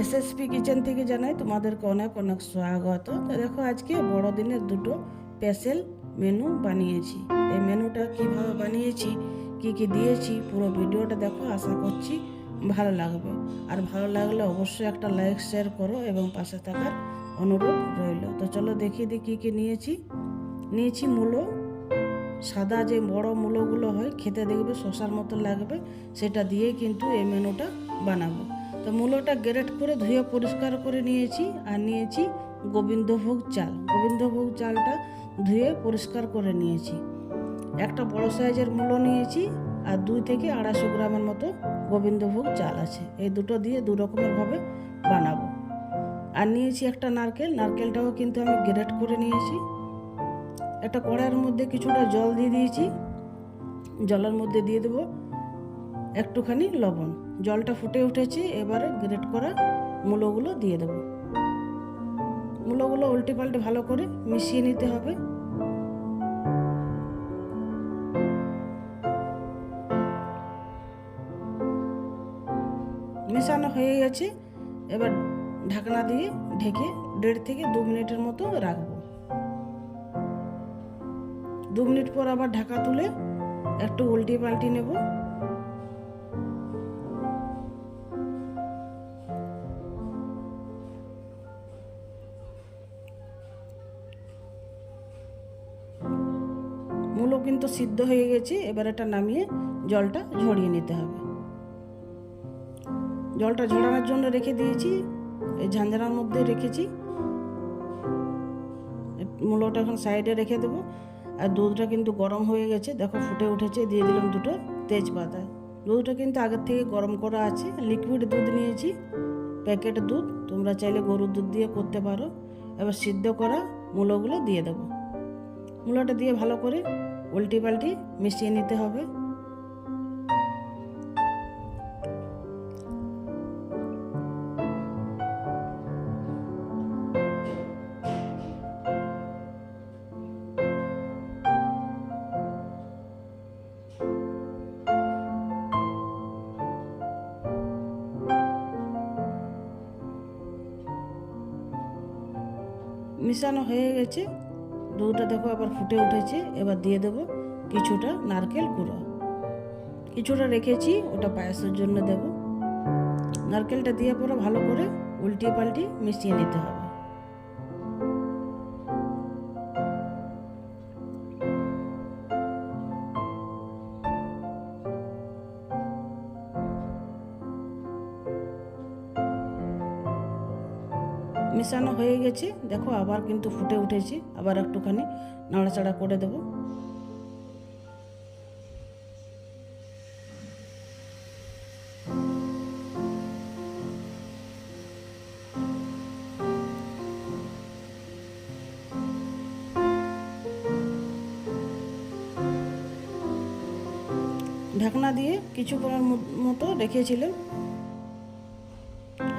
SSP kitchen থেকে জানাই তোমাদেরকে অনেক অনেক স্বাগত। তো দেখো আজকে বড়দিনের দুটো স্পেশাল মেনু বানিয়েছি। এই মেনুটা কীভাবে বানিয়েছি, কি কি দিয়েছি, পুরো ভিডিওটা দেখো, আশা করছি ভালো লাগবে। আর ভালো লাগলে অবশ্যই একটা লাইক শেয়ার করো এবং পাশে থাকার অনুরোধ রইল। তো চলো দেখিয়ে দিই কী কী নিয়েছি। নিয়েছি মূলো। সাদা যে বড় মূলোগুলো হয়, খেতে দেখবে শশার মতো লাগবে, সেটা দিয়ে কিন্তু এই মেনুটা বানাবো। তো মূলোটা গ্রেট করে ধুয়ে পরিষ্কার করে নিয়েছি আর নিয়েছি গোবিন্দভোগ চাল। গোবিন্দভোগ চালটা ধুয়ে পরিষ্কার করে নিয়েছি। একটা বড় সাইজের মূলো নিয়েছি আর দুই থেকে আড়াইশো গ্রামের মতো গোবিন্দভোগ চাল আছে। এই দুটো দিয়ে দু রকমেরভাবে বানাবো। আর নিয়েছি একটা নারকেল। নারকেলটাও কিন্তু আমি গ্রেট করে নিয়েছি। একটা কড়াইয়ের মধ্যে কিছুটা জল দিয়ে দিয়েছি। জলের মধ্যে দিয়ে দেবো একটুখানি লবণ। জলটা ফুটে উঠেছে, এবারে গ্রেট করা মূলোগুলো দিয়ে দেবো। মূলোগুলো উল্টে পাল্টে ভালো করে মিশিয়ে নিতে হবে। মেশানো হয়ে গেছে। এবার ঢাকনা দিয়ে ঢেকে দেড় থেকে দু মিনিটের মতো রাখব। দু মিনিট পর আবার ঢাকা তুলে একটু উল্টে পাল্টে নেব। মূলো কিন্তু সিদ্ধ হয়ে গেছে, এবার এটা নামিয়ে জলটা ঝরিয়ে নিতে হবে। জলটা ঝরানোর জন্য রেখে দিয়েছি, এই ঝাঁঝরার মধ্যে রেখেছি। মূলোটা এখন সাইডে রেখে দেবো। আর দুধটা কিন্তু গরম হয়ে গেছে, দেখো ফুটে উঠেছে, দিয়ে দিলাম দুটো তেজপাতা। দুধটা কিন্তু আগের থেকে গরম করা আছে, লিকুইড দুধ নিয়েছি, প্যাকেট দুধ, তোমরা চাইলে গরুর দুধ দিয়ে করতে পারো। এবার সিদ্ধ করা মূলোগুলো দিয়ে দেবো। মূলোটা দিয়ে ভালো করে উল্টি পাল্টি মিশিয়ে নিতে হবে। মিশানো হয়ে গেছে। দুধটা দেখো আবার ফুটে উঠেছে। এবার দিয়ে দেবো কিছুটা নারকেল গুঁড়ো। কিছুটা রেখেছি, ওটা পায়েসের জন্য দেব। নারকেলটা দিয়ে পরে ভালো করে উল্টিয়ে পাল্টি মিশিয়ে নিতে হবে। মেশানো হয়ে গেছে। দেখো আবার কিন্তু ফুটে উঠেছে। আবার একটুখানি নাড়াচাড়া করে দেবো। ঢাকনা দিয়ে কিছুক্ষণের মতো রেখেছিলাম।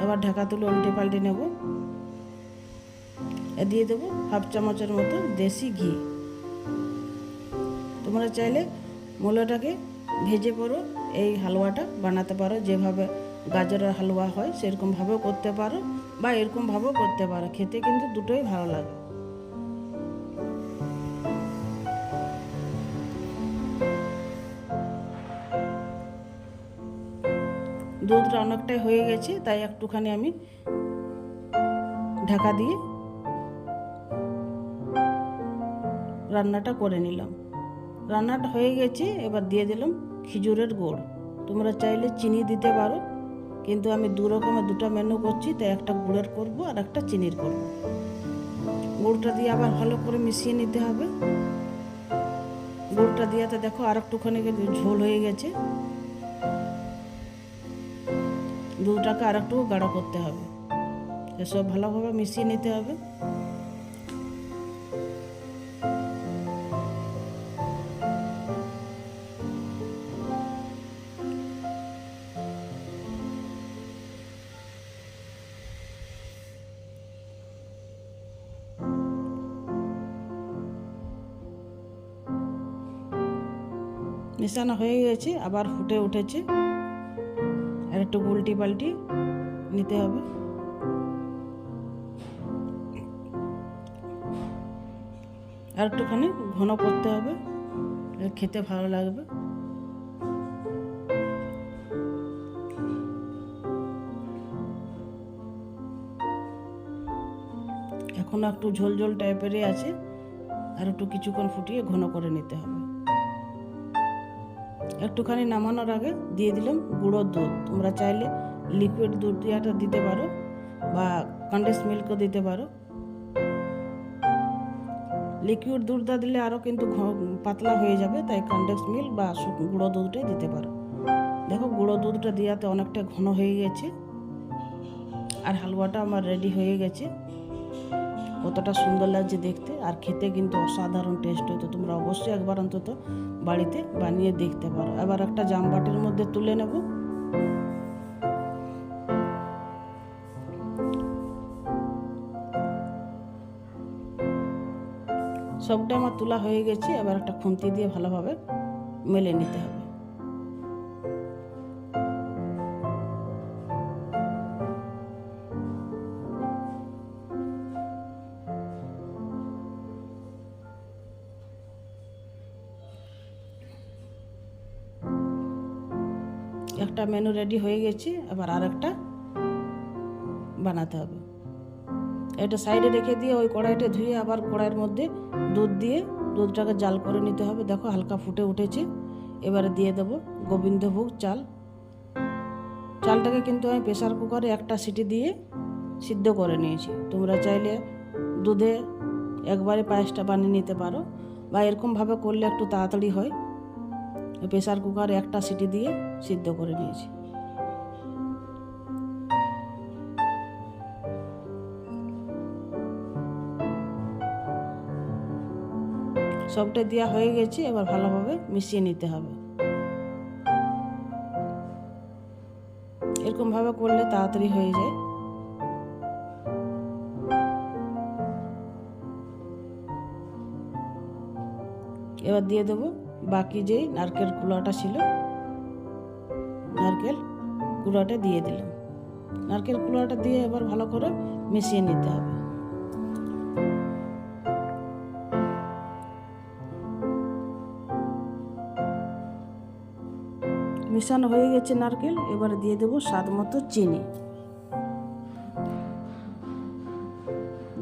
আবার ঢাকা তুলে উল্টে পাল্টে নেব। দিয়ে দেবো হাফ চামচের মতো দেশি ঘি। তোমরা চাইলে মূলোটাকে ভেজে পরো এই হালুয়াটা বানাতে পারো, যেভাবে গাজরের হালুয়া হয় সেরকমভাবেও করতে পারো বা এরকমভাবেও করতে পারো, খেতে কিন্তু দুটোই ভালো লাগে। দুধটা অনেকটাই হয়ে গেছে, তাই একটুখানি আমি ঢাকা দিয়ে রান্নাটা করে নিলাম। রান্নাটা হয়ে গেছে, এবার দিয়ে দিলাম খিজুরের গুড়। তোমরা চাইলে চিনি দিতে পারো, কিন্তু আমি দু রকমের, দুটো মেনু করছি তাই একটা গুড়ের করব আর একটা চিনির করব। গুড়টা দিয়ে আবার ভালো করে মিশিয়ে নিতে হবে। গুড়টা দিয়েতে দেখো আর একটুখানি ঝোল হয়ে গেছে। দুধটাকে আর একটু গাঢ় করতে হবে। এসব ভালোভাবে মিশিয়ে নিতে হবে। নিশানা হয়ে গেছে, আবার ফুটে উঠেছে। আর একটু উল্টি পাল্টি নিতে হবে। আর একটুখানি ঘন করতে হবে খেতে ভালো লাগবে। এখন একটু ঝোল ঝোল টাইপেরই আছে, আর একটু কিছুক্ষণ ফুটিয়ে ঘন করে নিতে হবে। একটুখানি নামানোর আগে দিয়ে দিলাম গুঁড়োর দুধ। তোমরা চাইলে লিকুইড দুধ দিয়াটা দিতে পারো বা কন্ডেন্স মিল্কও দিতে পারো। লিকুইড দুধটা দিলে আরও কিন্তু পাতলা হয়ে যাবে, তাই কন্ডেন্স মিল্ক বা গুঁড়ো দুধটাই দিতে পারো। দেখো গুঁড়ো দুধটা দেওয়াতে অনেকটা ঘন হয়ে গেছে, আর হালুয়াটা আমার রেডি হয়ে গেছে। কতটা সুন্দর লাগছে দেখতে আর খেতে কিন্তু অসাধারণ টেস্ট হতো। তোমরা অবশ্যই একবার অন্তত বাড়িতে বানিয়ে দেখতে পারো। এবার একটা জামবাটির মধ্যে তুলে নেব। সবটা আমার তোলা হয়ে গেছে। এবার একটা খুন্তি দিয়ে ভালোভাবে মেলে নিতে হবে। একটা মেনু রেডি হয়ে গেছে এবার আর একটা বানাতে হবে। এটা সাইডে রেখে দিয়ে ওই কড়াইটা ধুয়ে আবার কড়াইয়ের মধ্যে দুধ দিয়ে দুধটাকে জাল করে নিতে হবে। দেখো হালকা ফুটে উঠেছে। এবারে দিয়ে দেবো গোবিন্দভোগ চাল। চালটাকে কিন্তু আমি প্রেশার কুকারে একটা সিটি দিয়ে সিদ্ধ করে নিয়েছি। তোমরা চাইলে দুধে একবারে পায়েসটা বানিয়ে নিতে পারো বা এরকমভাবে করলে একটু তাড়াতাড়ি হয়। প্রেসার কুকারে একটা সিটি দিয়ে সিদ্ধ করে নিয়েছি। সবটা দেওয়া হয়ে গেছে, এবার ভালোভাবে মিশিয়ে নিতে হবে। এরকমভাবে করলে তাড়াতাড়ি হয়ে যায়। এবার দিয়ে দেবো বাকি যেই নারকেল কুড়াটা ছিল, নারকেল কুড়াটা দিয়ে দিলাম। নারকেল কুড়াটা দিয়ে এবার ভালো করে মিশিয়ে নিতে হবে। মিশানো হয়ে গেছে নারকেল, এবারে দিয়ে দেবো স্বাদ মতো চিনি।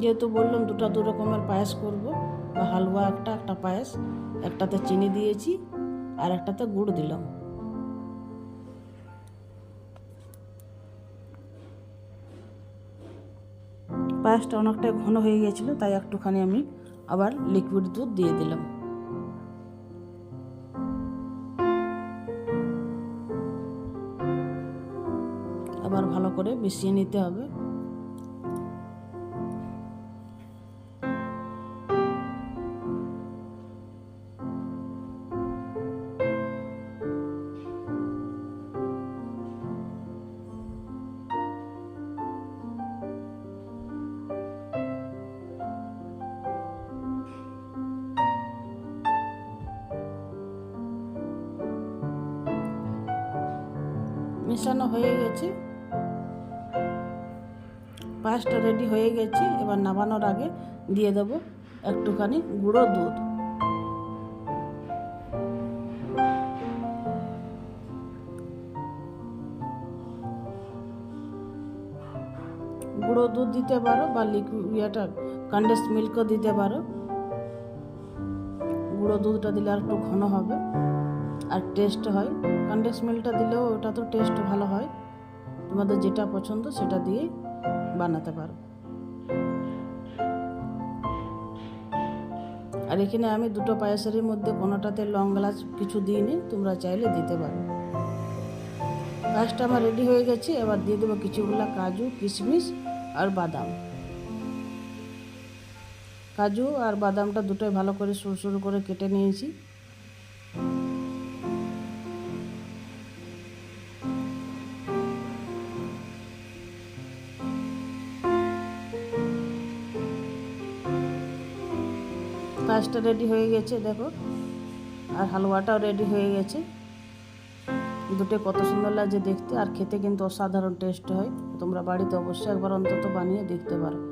যেহেতু বললাম দুটো দু রকমের পায়েস করব বা হালুয়া, একটা একটা পায়েস, একটাতে চিনি দিয়েছি আর একটাতে গুড় দিলাম। পায়েসটা অনেকটা ঘন হয়ে গেছিল, তাই একটুখানি আমি আবার লিকুইড দুধ দিয়ে দিলাম। আবার ভালো করে মিশিয়ে নিতে হবে। মেশানো হয়ে গেছে। পায়েসটা রেডি হয়ে গেছে, এবার নামানোর আগে দিয়ে দেবো একটুখানি গুঁড়ো দুধ। গুঁড়ো দুধ দিতে পারো বা লিকুইড ইয়েটা কন্ডেন্স মিল্কও দিতে পারো। গুঁড়ো দুধটা দিলে আর একটু ঘন হবে। আর টেস্ট হয়। কন্ডেন্স মিল্কটা দিলেও ওটা তো টেস্ট ভালো হয়। তোমাদের যেটা পছন্দ সেটা দিয়েই বানাতে পারো। আর এখানে আমি দুটো পায়েসের মধ্যে কোনোটাতে লং গ্লাস কিছু দিইনি, তোমরা চাইলে দিতে পারো। পায়েসটা আমার রেডি হয়ে গেছে, এবার দিয়ে দেবো কিছুগুলা কাজু, কিশমিশ আর বাদাম। কাজু আর বাদামটা দুটোই ভালো করে সরু সরু করে কেটে নিয়েছি। পায়েসটা রেডি হয়ে গেছে, দেখো। আর হালুয়াটাও রেডি হয়ে গেছে। দুটো কত সুন্দর লাগছে দেখতে, আর খেতে কিন্তু অসাধারণ টেস্ট হয়। তোমরা বাড়িতে অবশ্যই একবার অন্তত বানিয়ে দেখতে পারো।